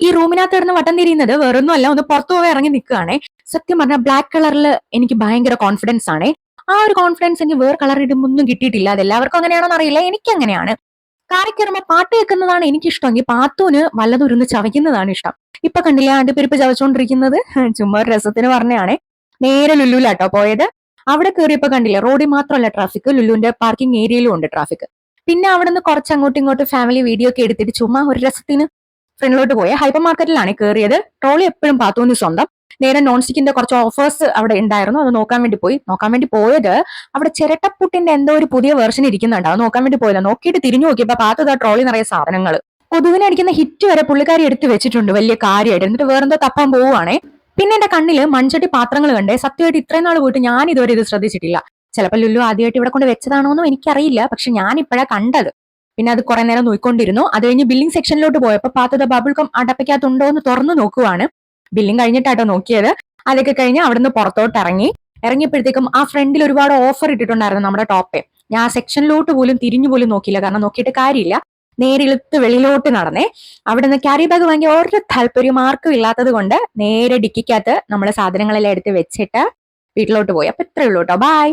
ഈ റൂമിനകത്ത് കിടന്ന് വട്ടം തിരിയുന്നത് വേറൊന്നും അല്ല ഒന്ന് പുറത്തു പോയി ഇറങ്ങി നിൽക്കുകയാണേ. സത്യം പറഞ്ഞാൽ ബ്ലാക്ക് കളറിൽ എനിക്ക് ഭയങ്കര കോൺഫിഡൻസ് ആണ്. ആ ഒരു കോൺഫിഡൻസ് എനിക്ക് വേറെ കളർ ഇടുമ്പോൾ ഒന്നും കിട്ടിയിട്ടില്ല. അത് എല്ലാവർക്കും അങ്ങനെയാണോ അറിയില്ല. എനിക്ക് അങ്ങനെയാണ് കാറി പാട്ട് കേൾക്കുന്നതാണ് എനിക്ക് ഇഷ്ടമെങ്കിൽ പാത്തൂന് വല്ലതുരുന്ന് ചവയ്ക്കുന്നതാണ് ഇഷ്ടം. ഇപ്പൊ കണ്ടില്ല അണ്ടിപ്പരിപ്പ് ചവച്ചുകൊണ്ടിരിക്കുന്നത് ചുമ്മാ ഒരു രസത്തിന് പറഞ്ഞാണ് നേരെ ലുലുലാട്ടോ പോയത്. അവിടെ കയറിയപ്പോ കണ്ടില്ല റോഡിൽ മാത്രമല്ല ട്രാഫിക് ലുലുവിന്റെ പാർക്കിംഗ് ഏരിയയിലും ഉണ്ട് ട്രാഫിക് പിന്നെ അവിടെ നിന്ന് കുറച്ച് അങ്ങോട്ടും ഇങ്ങോട്ടും ഫാമിലി വീഡിയോ ഒക്കെ എടുത്തിട്ട് ചുമ്മാ ഒരു രസത്തിന് ഫ്രണ്ടിലോട്ട് പോയ. ഹൈപ്പർ മാർക്കറ്റിലാണ് കയറിയത് ട്രോളി എപ്പോഴും പാത്തൂന്ന് സ്വന്തം. നേരെ നോൺ സ്റ്റിക്കിന്റെ കുറച്ച് ഓഫേഴ്സ് അവിടെ ഉണ്ടായിരുന്നു. അത് നോക്കാൻ വേണ്ടി പോയി. നോക്കാൻ വേണ്ടി പോയത് അവിടെ ചിരട്ടപ്പുട്ടിന്റെ എന്തോ ഒരു പുതിയ വേർഷൻ ഇരിക്കുന്നുണ്ട്. അത് നോക്കാൻ വേണ്ടി പോയില്ല നോക്കിയിട്ട് തിരിഞ്ഞു നോക്കിയപ്പോ പാത്തത് ആ ട്രോളി നിറയെ സാധനങ്ങൾ കൊതുകിനെ അടിക്കുന്ന ഹിറ്റ് വരെ പുള്ളിക്കാരി എടുത്ത് വെച്ചിട്ടുണ്ട് വലിയ കാര്യമായിട്ട്. എന്നിട്ട് വേറെന്തോ തപ്പാൻ പോവുകയാണേ പിന്നെ എന്റെ കണ്ണിൽ മൺചട്ടി പാത്രങ്ങൾ കണ്ടേ. സത്യമായിട്ട് ഇത്രയും നാൾ പോയിട്ട് ഞാൻ ഇതുവരെ ഇത് ശ്രദ്ധിച്ചിട്ടില്ല. ചിലപ്പോൾ ലുല്ലു ആദ്യമായിട്ട് ഇവിടെ കൊണ്ട് വെച്ചതാണോന്നും എനിക്കറിയില്ല. പക്ഷെ ഞാൻ ഇപ്പോഴാണ് കണ്ടത്. പിന്നെ അത് കുറെ നേരം നോക്കിക്കൊണ്ടിരുന്നു അത് കഴിഞ്ഞ് ബില്ലിംഗ് സെക്ഷനിലോട്ട് പോയപ്പോൾ പാത്തത ബബിൾ കം എന്ന് തുറന്നു നോക്കുവാണ്. ബില്ലിംഗ് കഴിഞ്ഞിട്ടാട്ടോ നോക്കിയത്. അതൊക്കെ കഴിഞ്ഞ് അവിടുന്ന് പുറത്തോട്ട് ഇറങ്ങി ഇറങ്ങിയപ്പോഴത്തേക്കും ആ ഫ്രണ്ടിൽ ഒരുപാട് ഓഫർ ഇട്ടിട്ടുണ്ടായിരുന്നു നമ്മുടെ ടോപ്പേ ഞാൻ ആ സെക്ഷനിലോട്ട് പോലും തിരിഞ്ഞു പോലും നോക്കിയില്ല. കാരണം നോക്കിയിട്ട് കാര്യമില്ല. നേരെ ഇളുത്ത് വെളിയിലോട്ട് നടന്നേ. അവിടെ നിന്ന് ക്യാരി ബാഗ് വാങ്ങിയ ഒരു താല്പര്യം ആർക്കും ഇല്ലാത്തത് കൊണ്ട് നേരെ ഡിക്കിക്കകത്ത് നമ്മുടെ സാധനങ്ങളെല്ലാം എടുത്ത് വെച്ചിട്ട് വീട്ടിലോട്ട് പോയി. അപ്പൊ ഇത്രയുള്ളൂ കേട്ടോ ബൈ